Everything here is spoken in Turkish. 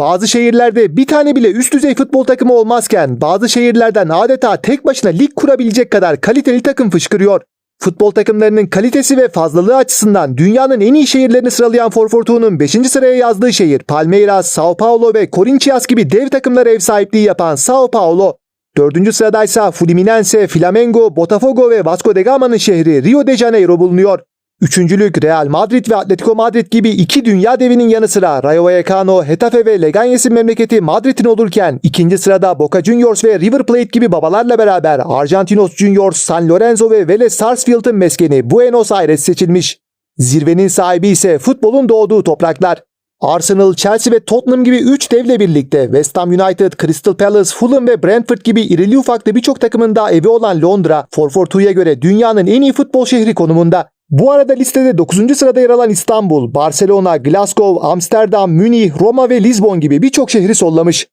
Bazı şehirlerde bir tane bile üst düzey futbol takımı olmazken bazı şehirlerden adeta tek başına lig kurabilecek kadar kaliteli takım fışkırıyor. Futbol takımlarının kalitesi ve fazlalığı açısından dünyanın en iyi şehirlerini sıralayan Forfortu'nun 5. sıraya yazdığı şehir Palmeiras, Sao Paulo ve Corinthians gibi dev takımlara ev sahipliği yapan Sao Paulo. Dördüncü sıradaysa Fluminense, Flamengo, Botafogo ve Vasco da Gama'nın şehri Rio de Janeiro bulunuyor. Üçüncülük Real Madrid ve Atletico Madrid gibi iki dünya devinin yanı sıra Rayo Vallecano, Hetafe ve Leganes'in memleketi Madrid'in olurken ikinci sırada Boca Juniors ve River Plate gibi babalarla beraber Argentinos Juniors, San Lorenzo ve Vélez Sarsfield'ın meskeni Buenos Aires seçilmiş. Zirvenin sahibi ise futbolun doğduğu topraklar. Arsenal, Chelsea ve Tottenham gibi 3 devle birlikte West Ham United, Crystal Palace, Fulham ve Brentford gibi irili ufaklı birçok takımın da evi olan Londra, 442'ya göre dünyanın en iyi futbol şehri konumunda. Bu arada listede 9. sırada yer alan İstanbul, Barcelona, Glasgow, Amsterdam, Münih, Roma ve Lisbon gibi birçok şehri sollamış.